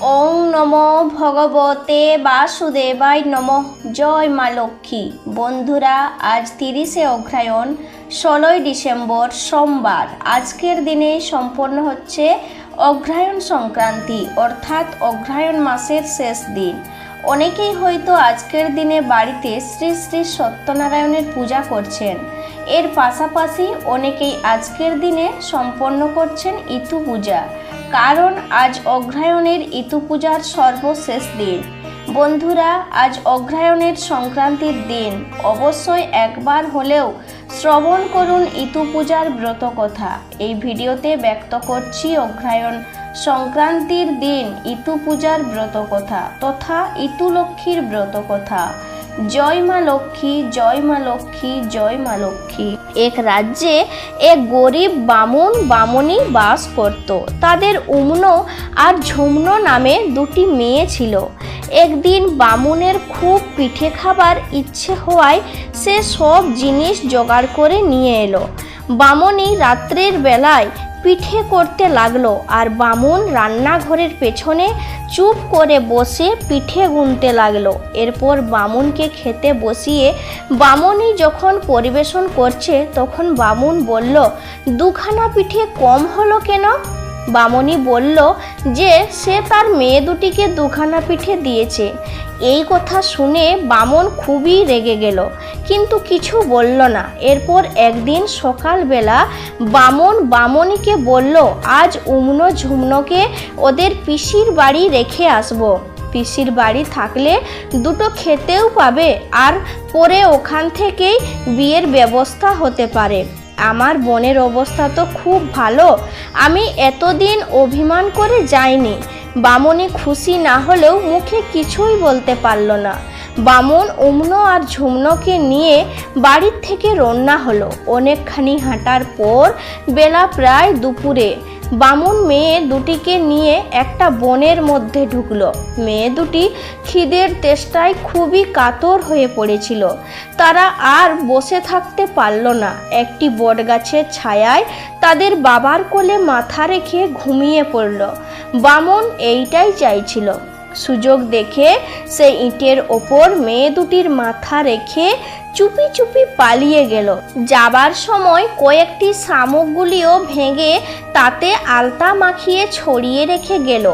ওং নম ভগবতে বাসুদেবায় নম। জয় মা লক্ষ্মী। বন্ধুরা, আজ তিরিশে অগ্রায়ণ ষোলোই ডিসেম্বর, সোমবার। আজকের দিনে সম্পন্ন হচ্ছে অগ্রায়ণ সংক্রান্তি, অর্থাৎ অগ্রায়ণ মাসের শেষ দিন। অনেকেই হয়তো আজকের দিনে বাড়িতে শ্রী শ্রী সত্যনারায়ণের পূজা করছেন। এর পাশাপাশি অনেকেই আজকের দিনে সম্পন্ন করছেন ইতু পূজা। কারণ আজ অগ্রায়ণের ইতু পূজার সর্বশেষ দিন। বন্ধুরা, আজ অগ্রায়ণের সংক্রান্তির দিন। অবশ্যই একবার হলেও শ্রবণ করুন ইতু পূজার ব্রত কথা এই ভিডিওতে ব্যক্ত করছি অগ্রায়ণ সংক্রান্তির দিন ইতু পূজার ব্রত কথা তথা ইতু লক্ষ্মীর ব্রত কথা জয় মা লক্ষ্মী, জয় মা লক্ষ্মী, জয় মা লক্ষ্মী। এক রাজ্যে এক গরিব বামুন বামুনি বাস করত। তাদের উমনো আর ঝুমনো নামে দুটি মেয়ে ছিল। একদিন বামুনের খুব পিঠে খাবার ইচ্ছে হওয়ায় সে সব জিনিস জোগাড় করে নিয়ে এলো। বামনি রাত্রের বেলায় পিঠে করতে লাগল আর বামুন রান্নাঘরের পেছনে চুপ করে বসে পিঠে গুনতে লাগল। এরপর বামুনকে খেতে বসিয়ে বামুনি যখন পরিবেশন করছে, তখন বামুন বলল, দুখানা পিঠে কম হলো কেন? বামনি বলল যে, সে তার মেয়ে দুটিকে দুখানা পিঠে দিয়েছে। এই কথা শুনে বামন খুবই রেগে গেল, কিন্তু কিছু বলল না। এরপর একদিন সকালবেলা বামন বামনিকে বলল, আজ উমনো ঝুমনোকে ওদের পিসির বাড়ি রেখে আসব। পিসির বাড়ি থাকলে দুটো খেতেও পাবে, আর পরে ওখান থেকেই বিয়ের ব্যবস্থা হতে পারে। আমার বোনের অবস্থা তো খুব ভালো। আমি এতদিন অভিমান করে যাইনি। বামনি খুশি না হলেও মুখে কিছুই বলতে পারল না। বামন, উমনো আর ঝুমনোকে নিয়ে বাড়ির থেকে রওনা হলো। অনেকখানি হাঁটার পর বেলা প্রায় দুপুরে বামুন মেয়ে দুটিকে নিয়ে একটা বনের মধ্যে ঢুকলো। মেয়ে দুটি খিদের তেষ্টায় খুবই কাতর হয়ে পড়েছিল। তারা আর বসে থাকতে পারল না। একটি বটগাছের ছায়ায় তাদের বাবার কোলে মাথা রেখে ঘুমিয়ে পড়ল। বামন এইটাই চাইছিল। সুযোগ দেখে সে ইটের ওপর মেয়ে দুটির মাথা রেখে চুপি চুপি পালিয়ে গেল। যাবার সময় কয়েকটি শামুকগুলিও ভেঙে তাতে আলতা মাখিয়ে ছড়িয়ে রেখে গেল।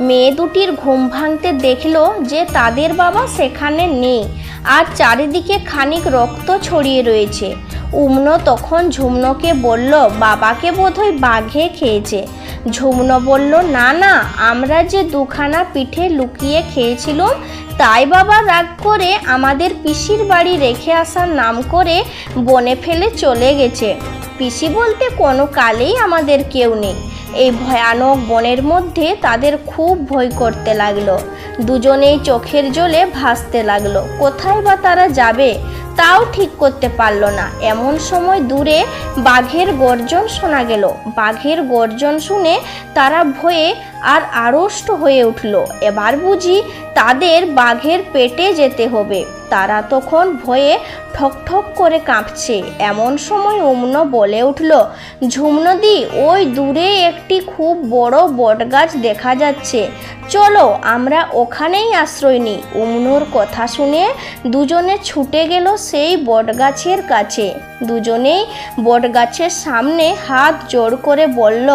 মেয়ে দুটির ঘুম ভাঙতে দেখল যে তাদের বাবা সেখানে নেই আর চারিদিকে খানিক রক্ত ছড়িয়ে রয়েছে। উমনো তখন ঝুমনোকে বলল, বাবাকে বোধহয় বাঘে খেয়েছে। ঝুমনো বলল না না আমরা যে দুখানা পিঠে লুকিয়ে খেয়েছিলাম, তাই বাবা রাগ করে আমাদের পিসির বাড়ি রেখে আসার নাম করে বনে ফেলে চলে গেছে। পিসি বলতে কোনো কালেই আমাদের কেউ নেই। এই ভয়ানক বনের মধ্যে তাদের খুব ভয় করতে লাগল। দুজনেই চোখের জলে ভাসতে লাগল। কোথায় বা তারা যাবে? তাও ঠিক করতে পারল না। এমন সময় দূরে বাঘের গর্জন শোনা গেল। বাঘের গর্জন শুনে তারা ভয়ে আর আড়ষ্ট হয়ে উঠল। এবার বুঝি তাদের বাঘের পেটে যেতে হবে। তারা তখন ভয়ে ঠক ঠক করে কাঁপছে। এমন সময় অমন বলে উঠল ঝুমনদি ওই দূরে একটি খুব বড় বটগাছ দেখা যাচ্ছে। চলো, আমরা ওখানেই আশ্রয় নিই। অমনোর কথা শুনে দুজনে ছুটে গেল সেই বটগাছের কাছে। দুজনেই বটগাছের সামনে হাত জোর করে বলল,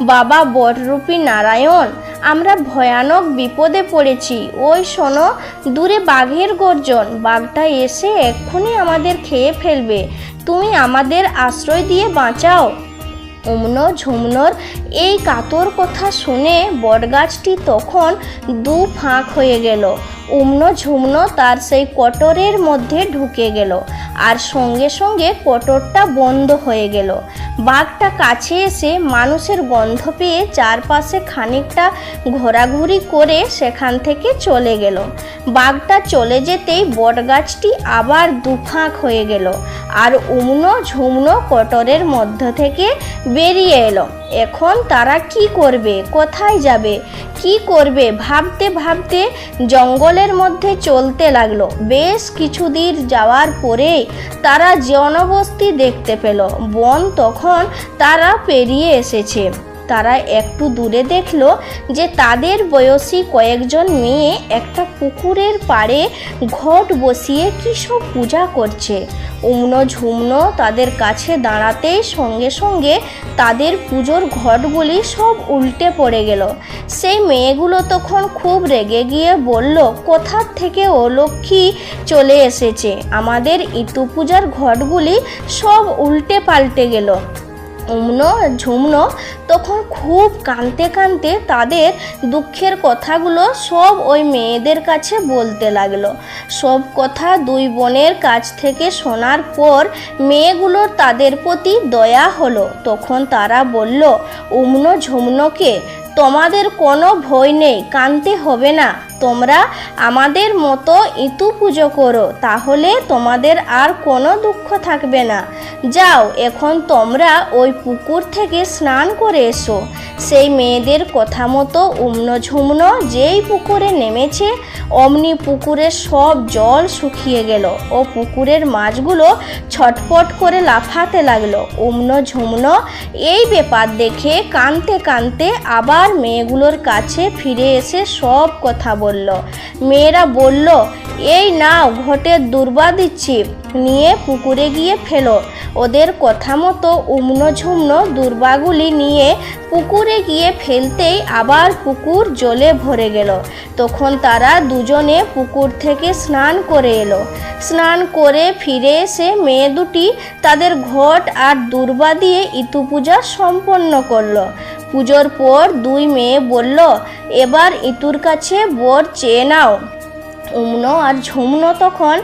বাবা বটরূপী নারায়ণ, আমরা ভয়ানক বিপদে পড়েছি। ওই শোনো, দূরে বাঘের গর্জন। বাঘটা এসে এক্ষুনি আমাদের খেয়ে ফেলবে। তুমি আমাদের আশ্রয় দিয়ে বাঁচাও। অমনো ঝুমনোর এই কাতর কথা শুনে বটগাছটি তখন দু ফাঁক হয়ে গেল। উমনো ঝুমনো তার সেই কটরের মধ্যে ঢুকে গেল। আর সঙ্গে সঙ্গে কটরটা বন্ধ হয়ে গেল। বাঘটা কাছে এসে মানুষের গন্ধ পেয়ে চারপাশে খানিকটা ঘোরাঘুরি করে সেখান থেকে চলে গেল। বাঘটা চলে যেতেই বটগাছটি আবার দুফাঁক হয়ে গেল আর উমনো ঝুমনো কটরের মধ্য থেকে বেরিয়ে এলো। এখন তারা কি করবে? কোথায় যাবে? কি করবে? ভাবতে ভাবতে জঙ্গলের মধ্যে চলতে লাগল। বেশ কিছুদিন যাওয়ার পরে তারা জনবস্তি দেখতে পেল। বন তখন তারা পেরিয়ে এসেছে। তারা একটু দূরে দেখল যে তাদের বয়সী কয়েকজন মেয়ে একটা পুকুরের পাড়ে ঘট বসিয়ে কী সব পূজা করছে। উমনো ঝুমনো তাদের কাছে দাঁড়াতেই সঙ্গে সঙ্গে তাদের পুজোর ঘটগুলি সব উল্টে পড়ে গেল। সেই মেয়েগুলো তখন খুব রেগে গিয়ে বলল, কোথার থেকে অলক্ষী চলে এসেছে? আমাদের ইতু পূজার ঘটগুলি সব উল্টে পাল্টে গেল। উমনো, ঝুমনো, তখন খুব কাঁদতে কাঁদতে তাদের দুঃখের কথাগুলো সব ওই মেয়েদের কাছে বলতে লাগল। সব কথা দুই বোনের কাছ থেকে শোনার পর মেয়েগুলোর তাদের প্রতি দয়া হলো। তখন তারা বলল, উমনো, ঝুমনোকে তোমাদের কোনো ভয় নেই, কানতে হবে না। তোমরা আমাদের মতো ইতু পুজো করো, তাহলে তোমাদের আর কোনো দুঃখ থাকবে না। যাও, এখন তোমরা ওই পুকুর থেকে স্নান করে এসো। সেই মেয়েদের কথা মতো উমনো ঝুমনো যেই পুকুরে নেমেছে, অমনি পুকুরের সব জল শুকিয়ে গেল ও পুকুরের মাছগুলো ছটপট করে লাফাতে লাগল। উমনো ঝুমনো এই ব্যাপার দেখে কানতে কানতে আবার মেয়েগুলোর কাছে ফিরে এসে সব কথা বলল, মেয়েরা বলল, এই নাও ঘটের দুর্বা দিচ্ছি। নিয়ে পুকুরে গিয়ে ফেলো। ওদের কথা মতো উমনো ঝুমনো দুর্বাগুলি নিয়ে পুকুরে গিয়ে ফেলতেই আবার পুকুর জলে ভরে গেল। তখন তারা দুজনে পুকুর থেকে স্নান করে এলো। স্নান করে ফিরে এসে মেয়ে দুটি তাদের ঘট আর দুর্বা দিয়ে ইতুপূজা সম্পন্ন করল। পুজোর পর দুই মেয়ে বলল এবার ইতুর কাছে বর চেয়ে নাও। উমনো আর ঝুমনো তখন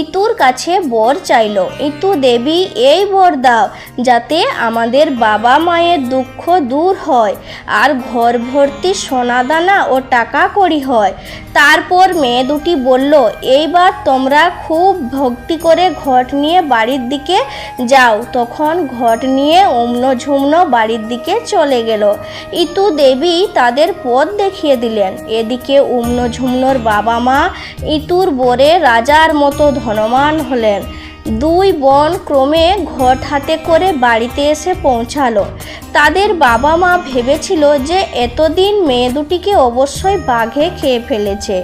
ইতুর কাছে বর চাইল, ইতু দেবী, এই বর দাও, যাতে আমাদের বাবা মায়ের দুঃখ দূর হয় আর ঘর ভর্তি সোনাদানা ও টাকা করি হয়। তারপর মেয়ে দুটি বলল, এইবার তোমরা খুব ভক্তি করে ঘট নিয়ে বাড়ির দিকে যাও। তখন ঘট নিয়ে উমনো ঝুমনো বাড়ির দিকে চলে গেল। ইতু দেবী তাদের পথ দেখিয়ে দিলেন। এদিকে উমনো ঝুমনোর বাবা মা ইতুর বরে রাজার মতো ধনমান হলেন। দুই বোন ক্রমে ঘট হাতে করে বাড়িতে এসে পৌঁছালো। তাদের বাবা মা ভেবেছিল যে এতদিন মেয়ে দুটিকে অবশ্যই বাঘে খেয়ে ফেলেছে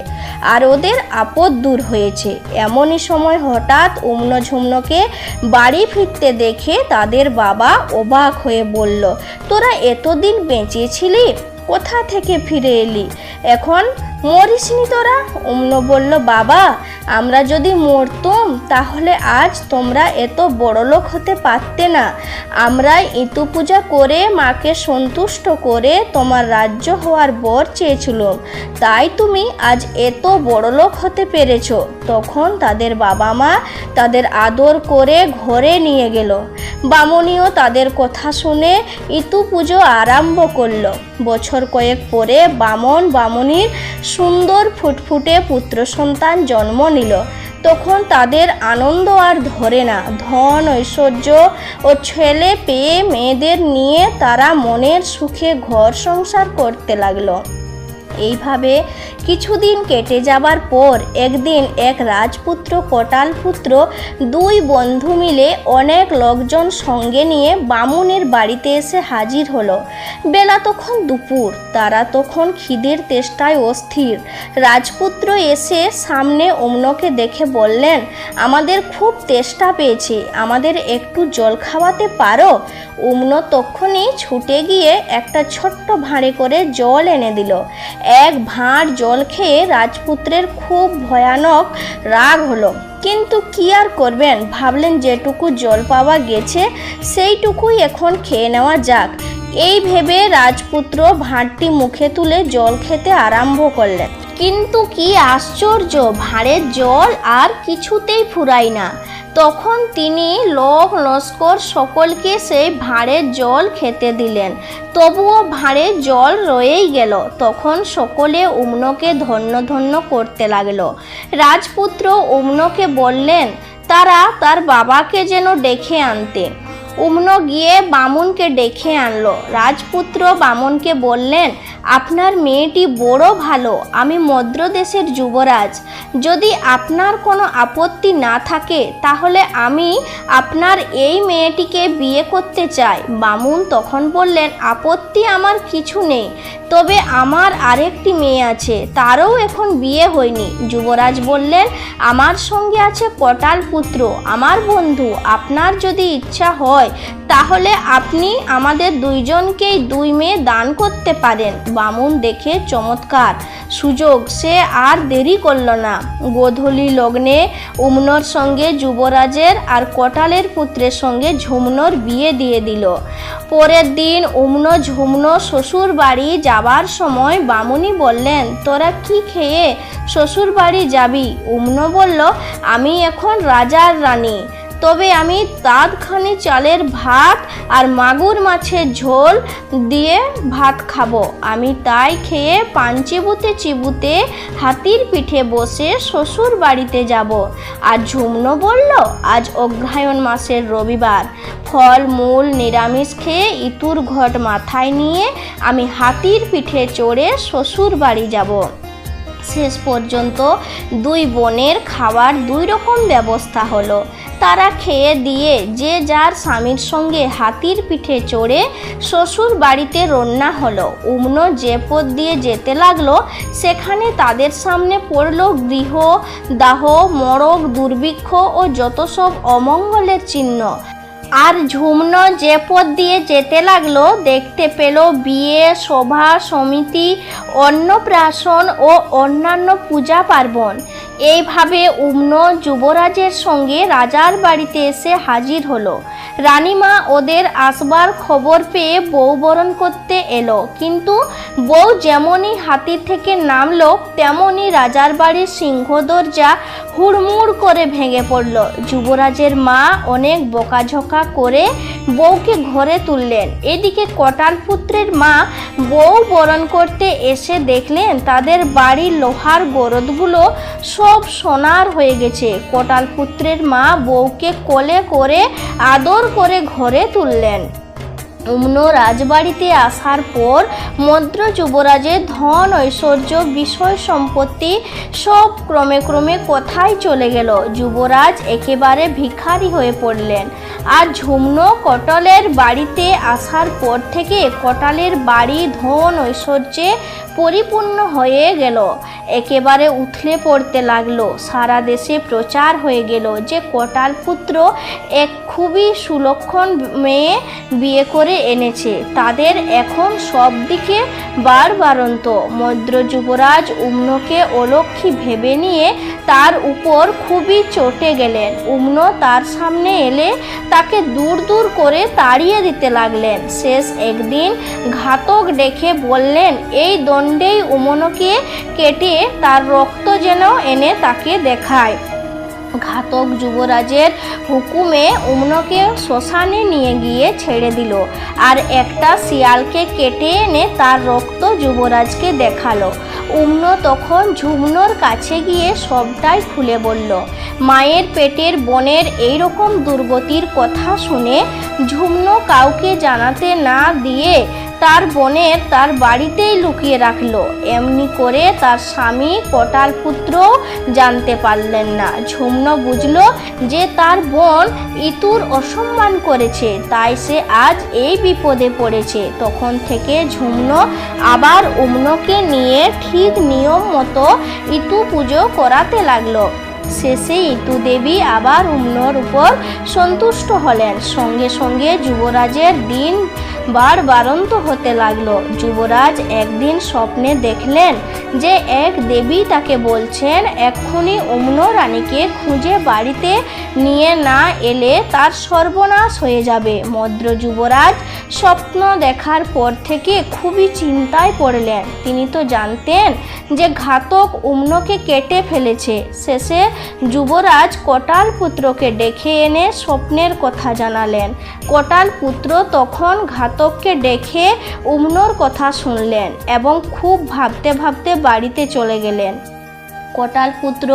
আর ওদের আপদ দূর হয়েছে। এমনই সময় হঠাৎ উমনো ঝুমনোকে বাড়ি ফিরতে দেখে তাদের বাবা অবাক হয়ে বলল, তোরা এতদিন বেঁচেছিলি কোথা থেকে ফিরে এলি? এখন মরিসনি তোরা? অম্ন বলল, বাবা, আমরা যদি মরতুম, তাহলে আজ তোমরা এত বড়লোক হতে পারতে না। আমরা ইতু পূজা করে, মাকে সন্তুষ্ট করে তোমার রাজ্য হওয়ার বর চেয়েছিলাম। তাই তুমি আজ এত বড়লোক হতে পেরেছ। তখন তাদের বাবা মা তাদের আদর করে ঘরে নিয়ে গেল। বামুনিও তাদের কথা শুনে ইতু পুজো আরম্ভ করল। বছর কয়েক পরে বামন বামুনির সুন্দর ফুটফুটে পুত্র সন্তান জন্ম নিল। তখন তাদের আনন্দ আর ধরে না। ধন, ঐশ্বর্য ও ছেলে পেয়ে মেয়েদের নিয়ে তারা মনের সুখে ঘর সংসার করতে লাগল। এইভাবে কিছুদিন কেটে যাবার পর একদিন এক রাজপুত্র কটাল পুত্র দুই বন্ধু মিলে অনেক লোকজন সঙ্গে নিয়ে বামুনের বাড়িতে এসে হাজির হলো। বেলা তখন দুপুর, তারা তখন খিদের তেষ্টায় অস্থির। রাজপুত্র এসে সামনে অমনকে দেখে বললেন, আমাদের খুব তেষ্টা পেয়েছে, আমাদের একটু জল খাওয়াতে পারো? উমনো তখনই ছুটে গিয়ে একটা ছোট্ট ভাঁড়ে করে জল এনে দিল। এক ভাঁড় জল খেয়ে রাজপুত্রের খুব ভয়ানক রাগ হলো। কিন্তু কি আর করবেন? ভাবলেন যেটুকু জল পাওয়া গেছে, সেইটুকুই এখন খেয়ে নেওয়া যাক। এই ভেবে রাজপুত্র ভাঁড়টি মুখে তুলে জল খেতে আরম্ভ করলেন। কিন্তু কি আশ্চর্য ভাঁড়ের জল আর কিছুতেই ফুরায় না। তখন তিনি লোক লস্কর সকলকে সেই ভাঁড়ের জল খেতে দিলেন। তবুও ভাঁড়ে জল রয়েই গেল। তখন সকলে উমনকে ধন্য ধন্য করতে লাগল। রাজপুত্র উমনকে বললেন, তারা তার বাবাকে যেন ডেকে আনতে। উম্ন গিয়ে বামুনকে ডেকে আনলো। রাজপুত্র বামুনকে বললেন, আপনার মেয়েটি বড় ভালো, আমি মদ্রদেশের যুবরাজ। যদি আপনার কোনো আপত্তি না থাকে, তাহলে আমি আপনার এই মেয়েটিকে বিয়ে করতে চাই। বামুন তখন বললেন, আপত্তি আমার কিছু নেই, তবে আমার আরেকটি মেয়ে আছে, তারও এখন বিয়ে হয়নি। যুবরাজ বললেন, আমার সঙ্গে আছে কটাল পুত্র, আমার বন্ধু, আপনার যদি ইচ্ছা হয় তাহলে আপনি আমাদের দুইজনকেই দুই মেয়ে দান করতে পারেন। বামুন দেখে চমৎকার। সুযোগ, সে আর দেরি করল না। গোধূলি লগ্নে উমনোর সঙ্গে যুবরাজের আর কটালের পুত্রের সঙ্গে ঝুমনোর বিয়ে দিয়ে দিল। পরের দিন উমনো ঝুমনো শ্বশুর বাড়ি যাবার সময় বামুনি বললেন, তোরা কি খেয়ে শ্বশুর বাড়ি যাবি? উমনো বলল, আমি এখন রাজার রানী। তবে আমি তাঁতখানি চালের ভাত আর মাগুর মাছের ঝোল দিয়ে ভাত খাব। আমি তাই খেয়ে পান চিবুতে হাতির পিঠে বসে শ্বশুর বাড়িতে যাব। আর ঝুমনো বলল, আজ অগ্রহায়ণ মাসের রবিবার। ফল, মূল, নিরামিষ খেয়ে ইতুর ঘট মাথায় নিয়ে আমি হাতির পিঠে চড়ে শ্বশুর বাড়ি যাব। শেষ পর্যন্ত দুই বোনের খাবার দুই রকম ব্যবস্থা হলো। তারা খেয়ে দিয়ে যে যার স্বামীর সঙ্গে হাতির পিঠে চড়ে শ্বশুর বাড়িতে রন্না হলো। উম্ন যে পথ দিয়ে যেতে লাগল, সেখানে তাদের সামনে পড়ল গৃহ, দাহ, মরক, দুর্ভিক্ষ ও যত সব অমঙ্গলের চিহ্ন। আর ঝুমন যে পথ দিয়ে যেতে লাগল, দেখতে পেল বিয়ে, সভা, সমিতি, অন্নপ্রাশন ও অন্যান্য পূজা পার্বণ। এইভাবে উম্ন যুবরাজের সঙ্গে রাজার বাড়িতে এসে হাজির হলো। রানীমা ওদের আসবার খবর পেয়ে বউ বরণ করতে এলো। কিন্তু বউ যেমনই হাতির থেকে নামলো, তেমনই রাজার বাড়ির সিংহ দরজা হুড়মুড় করে ভেঙে পড়ল। যুবরাজের মা অনেক বকাঝকা করে বউকে ঘরে তুললেন। এদিকে কটাল পুত্রের মা বউ বরণ করতে এসে দেখলেন, তাদের বাড়ির লোহার গরদগুলো সব সোনার হয়ে গেছে। কটাল পুত্রের মা বউকে কোলে করে আদর করে ঘরে তুললেন। উম্ন রাজবাড়িতে আসার পর মদ্র যুবরাজের ধন, ঐশ্বর্য, বিষয় সম্পত্তি সব ক্রমে ক্রমে কোথায় চলে গেল? যুবরাজ একেবারে ভিখারি হয়ে পড়লেন। আর ঝুমনো কটলের বাড়িতে আসার পর থেকে কটালের বাড়ি, ধন, ঐশ্বর্যে পরিপূর্ণ হয়ে গেল। একেবারে উথলে পড়তে লাগল। সারা দেশে প্রচার হয়ে গেল যে কটাল পুত্র এক খুবই সুলক্ষণ মেয়ে বিয়ে করে এনেছে। তাদের এখন সব দিকে বারবারন্ত। মদ্র যুবরাজ উম্নকে অলক্ষী ভেবে নিয়ে তার উপর খুবই চটে গেলেন। উম্ন তার সামনে এলে তাকে দূর দূর করে তাড়িয়ে দিতে লাগলেন। শেষ একদিন ঘাতক ডেকে বললেন, এই দণ্ডেই উমনকে কেটে তার রক্ত যেন এনে তাকে দেখায়। ঘাতক যুবরাজের হুকুমে উমনকে শ্মশানে নিয়ে গিয়ে ছেড়ে দিল আর একটা শিয়ালকে কেটে এনে তার রক্ত যুবরাজকে দেখাল। উম্ন তখন ঝুমনোর কাছে গিয়ে সবটাই খুলে বলল, মায়ের পেটের বোনের এই রকম দুর্গতির কথা শুনে ঝুমনো কাউকে জানাতে না দিয়ে তার বোনের তার বাড়িতেই লুকিয়ে রাখল। এমনি করে তার স্বামী কটাল পুত্র জানতে পারলেন না। ঝুমন বুঝলো যে তার বোন ইতুর অসম্মান করেছে, তাই সে আজ এই বিপদে পড়েছে। তখন থেকে ঝুমনো আবার উমনকে নিয়ে ঠিক নিয়ম মতো ইতু পুজো করাতে লাগল। শেষে ইতু দেবী আবার উমনোর উপর সন্তুষ্ট হলেন। সঙ্গে সঙ্গে যুবরাজের দিন বার বারন্ত হতে লাগল। যুবরাজ একদিন স্বপ্নে দেখলেন যে এক দেবী তাকে বলছেন, এক্ষুনি অম্ন রানীকে খুঁজে বাড়িতে নিয়ে না এলে তার সর্বনাশ হয়ে যাবে। মদ্র যুবরাজ স্বপ্ন দেখার পর থেকে খুবই চিন্তায় পড়লেন। তিনি তো জানতেন যে ঘাতক উম্নকে কেটে ফেলেছে। শেষে যুবরাজ কটাল পুত্রকে ডেকে এনে স্বপ্নের কথা জানালেন। কটাল পুত্র তখন ঘাতককে ডেকে উমনোর কথা শুনলেন এবং খুব ভাবতে ভাবতে বাড়িতে চলে গেলেন। কোটাল পুত্র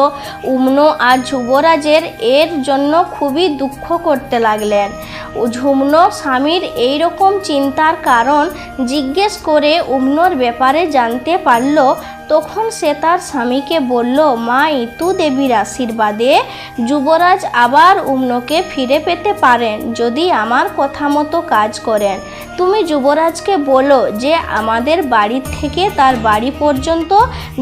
উম্ন আর যুবরাজের এর জন্য খুবই দুঃখ করতে লাগলেন। ঝুম্ন স্বামীর এই রকম চিন্তার কারণ জিজ্ঞেস করে উম্নর ব্যাপারে জানতে পারল তখন সে তার স্বামীকে বলল মা ইতু দেবীর আশীর্বাদে যুবরাজ আবার উম্নকে ফিরে পেতে পারেন, যদি আমার কথা মতো কাজ করেন। তুমি যুবরাজকে বলো যে আমাদের বাড়ি থেকে তার বাড়ি পর্যন্ত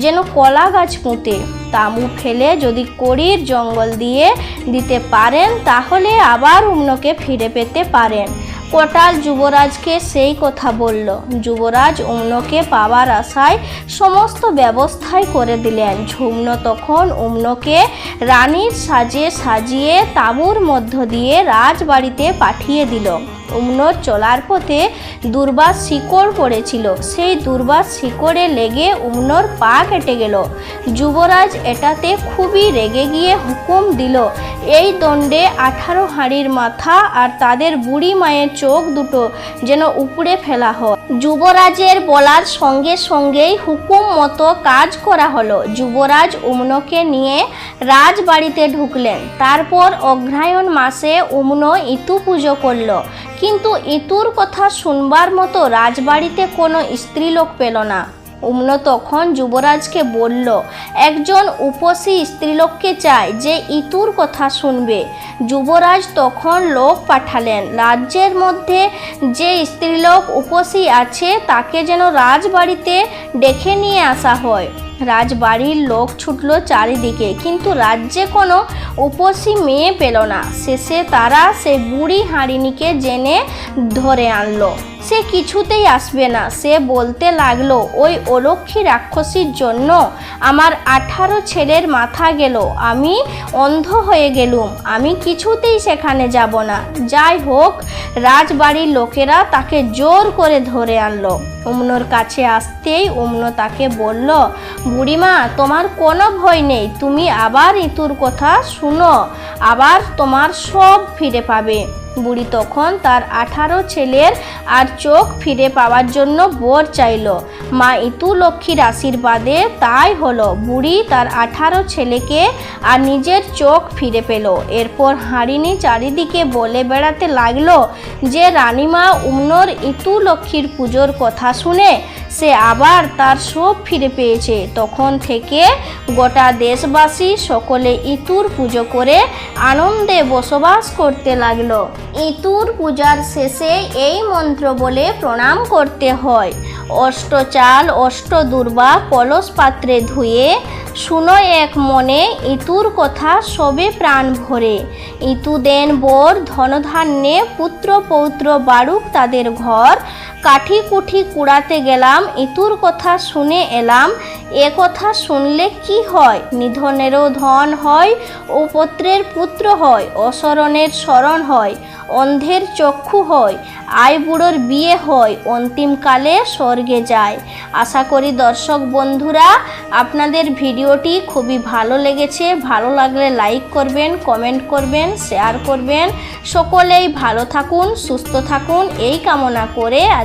যেন কলা গাছ পুঁতে। তামু ফেলে যদি কড়ির জঙ্গল দিয়ে দিতে পারেন, তাহলে আবার উম্নকে ফিরে পেতে পারেন। কোটাল যুবরাজকে সেই কথা বলল। যুবরাজ অম্নকে পাওয়ার আশায় সমস্ত ব্যবস্থাই করে দিলেন। ঝুমন তখন অম্নকে রানীর সাজে সাজিয়ে তাঁবুর মধ্য দিয়ে রাজবাড়িতে পাঠিয়ে দিল। চলার পথে দুর্বাস শিকড় পড়েছিল। সেই দুর্বাস শিকড়ে লেগে উম্নর পা কেটে গেল। যুবরাজ এটাতে খুবই রেগে গিয়ে হুকুম দিল, এই দণ্ডে আঠারো হাঁড়ির মাথা আর তাদের বুড়ি মায়ের চোখ দুটো যেন উপড়ে ফেলা হয়। যুবরাজের বলার সঙ্গে সঙ্গেই হুকুম মতো কাজ করা হলো। যুবরাজ উমনকে নিয়ে রাজবাড়িতে ঢুকলেন। তারপর অগ্রায়ণ মাসে উমন ইতু পুজো করল। কিন্তু ইতুর কথা শুনবার মতো রাজবাড়িতে কোনো স্ত্রীলোক পেল না। উম্ন তখন যুবরাজকে বলল, একজন উপসী স্ত্রীলোককে চায় যে ইতুর কথা শুনবে। যুবরাজ তখন লোক পাঠালেন, রাজ্যের মধ্যে যে স্ত্রীলোক উপসী আছে তাকে যেন রাজবাড়িতে ডেকে নিয়ে আসা হয়। রাজবাড়ির লোক ছুটল চারিদিকে, কিন্তু রাজ্যে কোনো উপসী মেয়ে পেল না। শেষে তারা সে বুড়ি হাঁড়িনিকে জেনে ধরে আনলো। সে কিছুতেই আসবে না। সে বলতে লাগল, ওই অলক্ষী রাক্ষসীর জন্য আমার আঠারো ছেলের মাথা গেল। আমি অন্ধ হয়ে গেলুম। আমি কিছুতেই সেখানে যাব না। যাই হোক, রাজবাড়ির লোকেরা তাকে জোর করে ধরে আনলো। উমনোর কাছে আসতেই উমনো তাকে বলল, বুড়িমা, তোমার কোনো ভয় নেই। তুমি আবার ইতুর কথা শুনো। আবার তোমার সব ফিরে পাবে। বুড়ি তখন তার আঠারো ছেলের আর চোখ ফিরে পাওয়ার জন্য বর চাইল। মা ইতু লক্ষ্মীর আশীর্বাদে তাই হলো। বুড়ি তার আঠারো ছেলেকে আর নিজের চোখ ফিরে পেল। এরপর হাঁড়িনি চারিদিকে বলে বেড়াতে লাগল যে, রানীমা উমনোর ইতু লক্ষ্মীর পুজোর কথা শুনে সে আবার তার সব ফিরে পেয়েছে। তখন থেকে গোটা দেশবাসী সকলে ইতুর পুজো করে আনন্দে বসবাস করতে লাগল। ইতুর পূজার শেষে এই মন্ত্র বলে প্রণাম করতে হয়। অষ্টচাল অষ্ট দুর্বা কলস পাত্রে ধুয়ে শুনো এক মনে ইতুর কথা সবে প্রাণ ভরে। ইতু দেন বর ধনধান্যে পুত্র পৌত্র বাড়ুক তাদের ঘর কাঠি কুঠি কুড়াতে গেলাম, ইতুর কথা শুনে এলাম, এ কথা শুনলে কি হয়? নিধনেরও ধন হয় ও পুত্রের পুত্র হয় অসরণের স্মরণ হয়, অন্ধের চক্ষু হয় আই বুড়োর বিয়ে হয়, অন্তিমকালে স্বর্গে যায়। আশা করি দর্শক বন্ধুরা, আপনাদের ভিডিওটি খুবই ভালো লেগেছে। ভালো লাগলে লাইক করবেন, কমেন্ট করবেন, শেয়ার করবেন। সকলেই ভালো থাকুন, সুস্থ থাকুন, এই কামনা করে